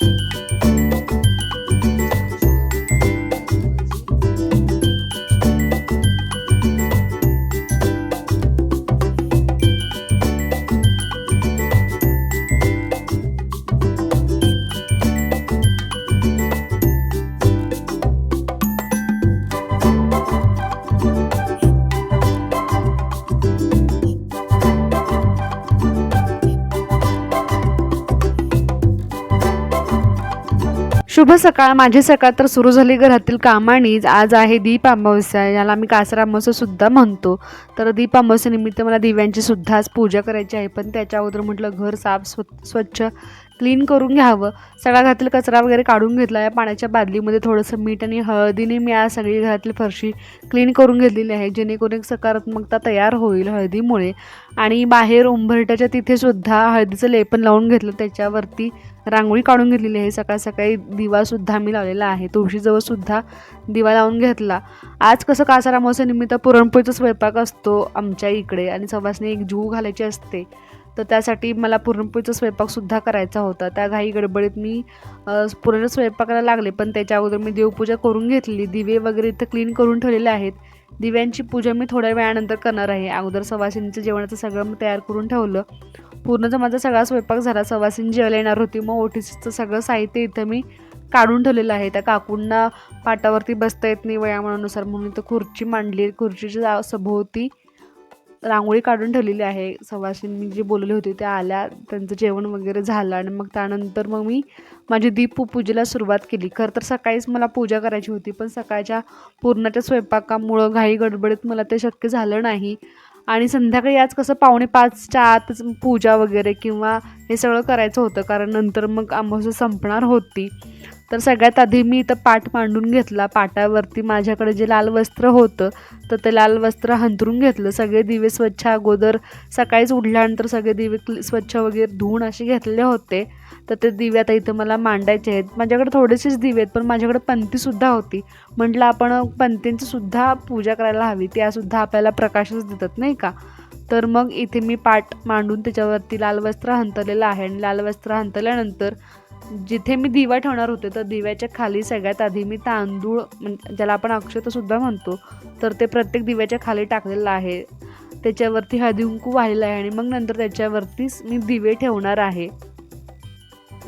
you शुभ सकाळ. माझी सकाळ तर सुरू झाली घरातील कामानीच. आज आहे दीप अमावस्या. याला आम्ही कासरा अमावस्या सुद्धा म्हणतो. तर दीप अमावस्यानिमित्त मला दिव्यांची सुद्धा आज पूजा करायची आहे. पण त्याच्या अगोदर म्हटलं घर साफ स्व स्वच्छ क्लीन करून घ्यावं. सगळा घरातील कचरा वगैरे काढून घेतला. या पाण्याच्या बादलीमध्ये थोडंसं मीठ आणि हळदीने मी आज सगळी घरातील फरशी क्लीन करून घेतलेली आहे. जेणेकरून एक सकारात्मकता तयार होईल हळदीमुळे. आणि बाहेर उंबरट्याच्या तिथेसुद्धा हळदीचं लेपन लावून घेतलं. त्याच्यावरती रांगोळी काढून घेतलेली आहे. सकाळ सकाळी दिवासुद्धा मी लावलेला आहे. तुळशीजवळसुद्धा दिवा लावून घेतला. आज कसं कासारा निमित्त पुरणपोळीचा स्वयंपाक असतो आमच्या इकडे. आणि सवासने एक जू घालायची असते. तर त्यासाठी मला पुरणपोळीचा स्वयंपाकसुद्धा करायचा होता. त्या घाई गडबडीत मी पूर्ण स्वयंपाकाला लागले पण त्याच्या अगोदर मी देवपूजा करून घेतली दिवे वगैरे इथं क्लीन करून ठेवलेले आहेत. दिव्यांची पूजा मी थोड्या वेळानंतर करणार आहे. अगोदर सवासिनीचं जेवणाचं सगळं मी तयार करून ठेवलं. पूर्णचा माझा सगळा स्वयंपाक झाला सवासीन जेवायला येणार होती मग ओटीसीचं सगळं साहित्य इथं मी काढून ठेवलेलं आहे. त्या काकूंना पाटावरती बसता येत नाही वयामानानुसार म्हणून इथं खुर्ची मांडली. खुर्चीच्या जा- सभोवती रांगोळी काढून ठेवलेली आहे. सवासींनी जी बोलवली होती त्या आल्या त्यांचं जेवण वगैरे झालं आणि मग त्यानंतर मग मी माझी दीप पूजेला सुरुवात केली. खरं तर सकाळीच मला पूजा करायची होती पण सकाळच्या पूर्णाच्या स्वयंपाकामुळं घाई गडबडीत मला ते शक्य झालं नाही. आणि संध्याकाळी आज कसं पावणे पाचच्या आतच पूजा वगैरे किंवा हे सगळं करायचं होतं कारण नंतर मग अमावस्या संपणार होती. तर सगळ्यात आधी मी इथं पाट मांडून घेतला. पाटावरती माझ्याकडे जे लाल वस्त्र होतं तर ते लाल वस्त्र हंतरून घेतलं. सगळे दिवे स्वच्छ अगोदर सकाळीच उठल्यानंतर सगळे दिवे क्ल- स्वच्छ वगैरे धुवून असे घेतले होते. तर ते दिवे आता इथं मला मांडायचे आहेत. माझ्याकडे थोडेसेच दिवे आहेत पण माझ्याकडे पंथीसुद्धा होती. म्हटलं आपण पंथींचीसुद्धा पूजा करायला हवी. त्यासुद्धा आपल्याला प्रकाशच देतात नाही का? तर मग इथे मी पाट मांडून त्याच्यावरती लाल वस्त्र हंतलेलं आहे. आणि लाल वस्त्र हंतल्यानंतर जिथे मी दिवा ठेवणार होते तर दिव्याच्या खाली सगळ्यात आधी मी तांदूळ म्हणजे ज्याला आपण अक्षतसुद्धा म्हणतो तर ते प्रत्येक दिव्याच्या खाली टाकलेलं आहे. त्याच्यावरती हळदी कुंकू वाहिलेलं आहे आणि मग नंतर त्याच्यावरतीच मी दिवे ठेवणार आहे.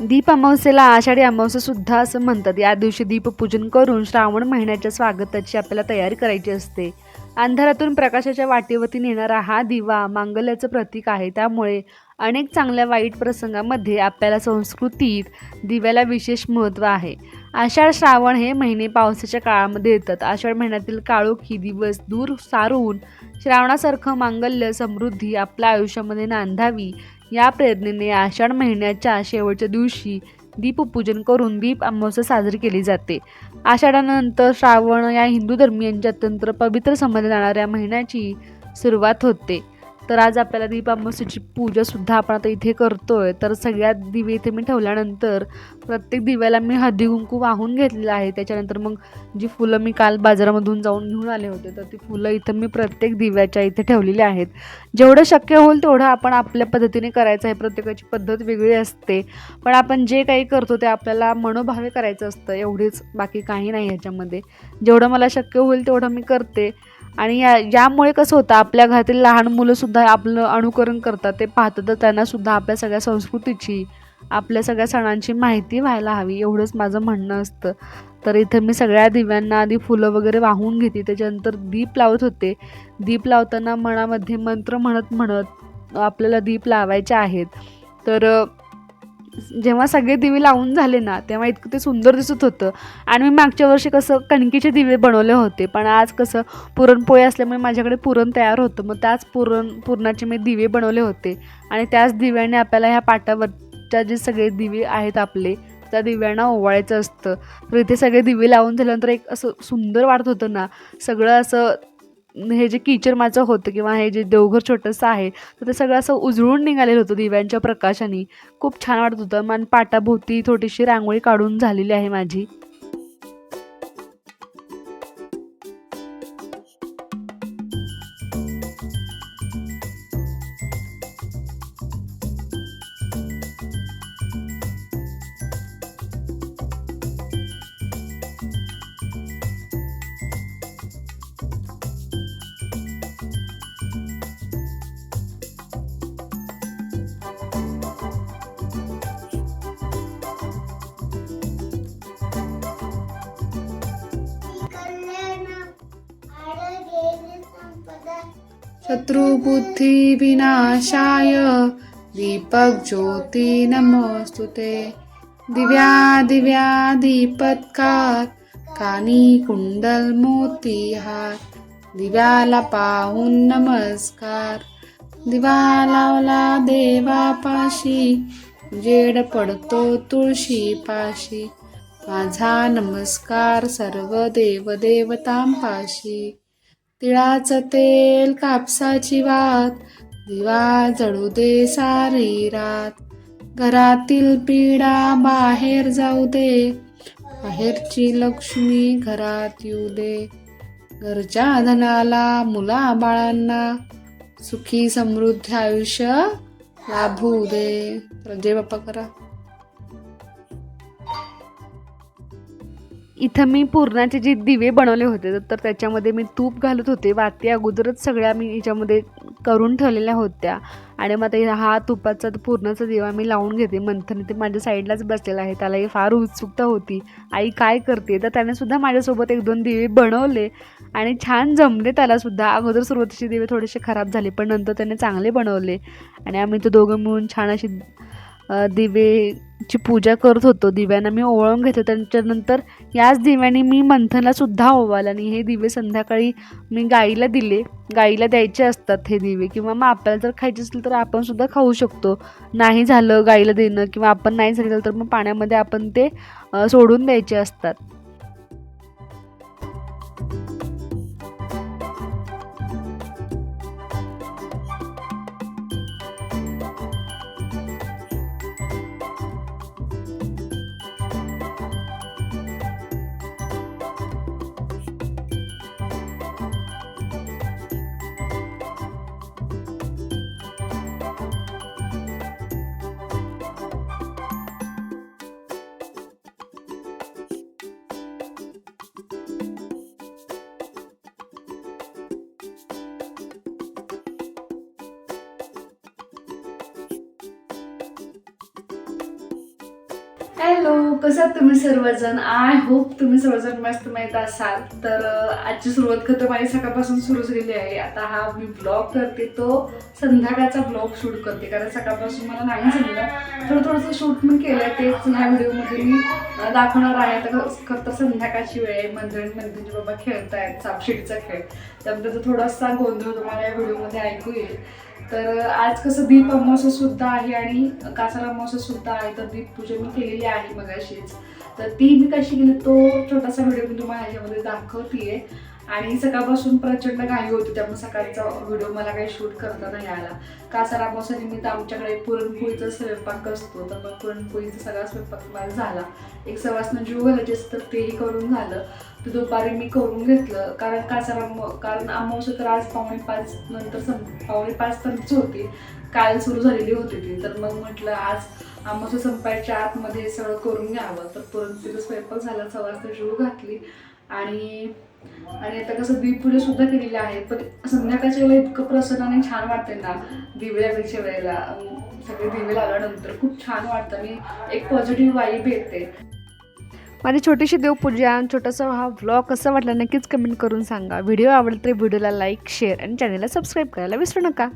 दीप अमावस्येला आषाढी अमावस्यासुद्धा असं म्हणतात. या दिवशी दीपपूजन करून श्रावण महिन्याच्या स्वागताची आपल्याला तयारी करायची असते. अंधारातून प्रकाशाच्या वाटेवरती नेणारा हा दिवा मांगल्याचं प्रतीक आहे. त्यामुळे अनेक चांगल्या वाईट प्रसंगामध्ये आपल्याला संस्कृतीत दिव्याला विशेष महत्त्व आहे. आषाढ श्रावण हे महिने पावसाच्या काळामध्ये येतात. आषाढ महिन्यातील काळोखी दिवस दूर सारून श्रावणासारखं मांगल्य समृद्धी आपल्या आयुष्यामध्ये नांदावी या प्रेरणेने आषाढ महिन्याच्या शेवटच्या दिवशी दीपपूजन करून दीप अमावस्या साजरी केली जाते. आषाढानंतर श्रावण या हिंदू धर्मियांच्या अत्यंत पवित्र समजल्या जाणाऱ्या महिन्याची सुरुवात होते. तर आज आपल्याला दीप अमावस्येची पूजासुद्धा आपण आता इथे करतोय. तर सगळ्यात दिवे इथे मी ठेवल्यानंतर प्रत्येक दिव्याला मी हळदी कुंकू वाहून घेतलेलं आहे. त्याच्यानंतर मग जी फुलं मी काल बाजारामधून जाऊन घेऊन आले होते तर ती फुलं इथं मी प्रत्येक दिव्याच्या इथे ठेवलेली आहेत. जेवढं शक्य होईल तेवढं आपण आपल्या पद्धतीने करायचं आहे. प्रत्येकाची पद्धत वेगळी असते. पण आपण जे काही करतो ते आपल्याला मनोभावे करायचं असतं. एवढेच बाकी काही नाही ह्याच्यामध्ये जेवढं मला शक्य होईल तेवढं मी करते. आणि या यामुळे कसं होतं आपल्या घरातील लहान मुलंसुद्धा आपलं अनुकरण करतात. ते पाहतं तर त्यांनासुद्धा आपल्या सगळ्या संस्कृतीची आपल्या सगळ्या सणांची माहिती व्हायला हवी. एवढंच माझं म्हणणं असतं. तर इथं मी सगळ्या दिव्यांना आधी फुलं वगैरे वाहून घेते. त्याच्यानंतर दीप लावत होते. दीप लावताना मनामध्ये मंत्र म्हणत म्हणत आपल्याला दीप लावायचे आहेत. तर जेव्हा सगळे दिवे लावून झाले ना तेव्हा इतकं ते सुंदर दिसत होतं. आणि मी मागच्या वर्षी कसं कणकीचे दिवे बनवले होते पण आज कसं पुरणपोळी असल्यामुळे माझ्याकडे पुरण तयार होतं. मग त्याच पुरण पुरणाचे मी दिवे बनवले होते. आणि त्याच दिव्याने आपल्याला ह्या पाटावरच्या जे सगळे दिवे आहेत आपले त्या दिव्यांना ओवाळायचं असतं. तर इथे सगळे दिवे लावून झाल्यानंतर एक असं सुंदर वाटत होतं ना सगळं असं हे जे किचर माझं होतं किंवा हे जे देवघर छोटंसं आहे तर ते सगळं असं उजळून निघालेलं होतं दिव्यांच्या प्रकाशाने. खूप छान वाटत होतं. मन पाटाभोवती थोडीशी रांगोळी काढून झालेली आहे माझी. शत्रुबुद्धी विनाशाय दीपक ज्योती नमोस्तुते। दिव्या दिव्या दीपत्कार कानी कुंडल मोतीहार दिव्याला पाहून नमस्कार। दिवा लावला देवापाशी जेड पडतो तुळशी पाशी माझा नमस्कार सर्व देव देवतांपाशी तिळाचं तेल कापसाची वात दिवा जळू दे सारी रात. घरातील पीडा बाहेर जाऊ दे बाहेरची लक्ष्मी घरात येऊ दे. घरच्या धनाला मुला बाळांना सुखी समृद्धी आयुष्य लाभू दे. तर जय बाप्पा करा. इथं मी पुरणाचे जे दिवे बनवले होते तर त्याच्यामध्ये मी तूप घालत होते. वाती अगोदरच सगळ्या मी याच्यामध्ये करून ठेवलेल्या होत्या. आणि मग आता हा तुपाचा पुरणाचा दिवा मी लावून घेते मंथन. ते माझ्या साईडलाच बसलेला आहे. त्यालाही फार उत्सुकता होती. आई काय करते? तर त्यानेसुद्धा माझ्यासोबत एक दोन दिवे बनवले. आणि छान जमले त्यालासुद्धा अगोदर सुरुवातीचे दिवे थोडेसे खराब झाले पण नंतर त्याने चांगले बनवले. आणि आम्ही तो दोघं मिळून छान अशी दिवेची पूजा करत होतो. दिव्यांना मी ओवाळून घेतो त्याच्यानंतर याच दिव्याने मी मंथनलासुद्धा ओवाळलं आणि हे दिवे संध्याकाळी मी गाईला दिले. गाईला द्यायचे असतात हे दिवे किंवा मग आपल्याला जर खायचे असेल तर आपणसुद्धा खाऊ शकतो. नाही झालं गाईला देणं किंवा आपण नाही झालं तर मग पाण्यामध्ये आपण ते सोडून द्यायचे असतात. हॅलो कसं आहात तुम्ही सर्वजण? आय होप तुम्ही सर्वजण मस्त माहीत असाल. तर आजची सुरुवात खरं माझी सकाळपासून सुरू झालेली आहे. आता हा मी ब्लॉग करते तो संध्याकाळचा ब्लॉग शूट करते. कारण सकाळपासून मला नाही जमलं. थोडं थोडंसं शूट मी केलं आहे तेच ह्या व्हिडिओमध्ये मी दाखवणार आहे. आता खरं- तर संध्याकाळची वेळ आहे. मंदिर बाबा खेळत आहेत सापशिडीचा खेळ. त्यामुळे त्याचा थोडासा गोंधळ तुम्हाला या व्हिडिओमध्ये ऐकू येईल. तर आज कसं दीप अमावस्या सुद्धा आहे आणि कासार अमावस्या सुद्धा आहे तर दीप पूजा मी केलेली आहे मगाशीच. तर ती मी कशी केली तो छोटासा व्हिडिओ मी तुम्हाला ह्याच्यामध्ये दाखवतीये. आणि सकाळपासून प्रचंड घाई होती त्यामुळे सकाळचा व्हिडिओ मला काही शूट करता नाही आला. कासार निमित्त आमच्याकडे पुरणपोळीचा स्वयंपाक असतो. तर मग पुरणपोळीचा सगळा स्वयंपाक माझा झाला. एक सवासनं जीव घालायचे असतं तर तेही करून झालं. तर दुपारी मी करून घेतलं. कारण कासार कारण अमावस्या तर आज पावणे पाच नंतर सं पावणे पाच पर्यंतच होती. काल सुरू झालेली होती ती. तर मग म्हटलं आज अमावस्या संपायच्या आतमध्ये सगळं करून घ्यावं. तर पुरणपोळीचा स्वयंपाक झाला. सवासनं जीव घातली. आणि आणि आता कसं दीपपूजा सुद्धा केलेली आहे पण संध्याकाळच्या वेळेला इतकं प्रसन्न आणि छान वाटते ना दिव्यापेक्षा वेळेला. सगळे दिवे लावल्यानंतर खूप छान वाटतं आणि एक पॉझिटिव्ह वाईब येते. माझी छोटीशी देवपूजा आणि छोटासा हा व्लॉग कसा वाटला नक्कीच कमेंट करून सांगा. व्हिडिओ आवडला तर व्हिडिओला लाईक शेअर आणि चॅनलला सबस्क्राईब करायला विसरू नका.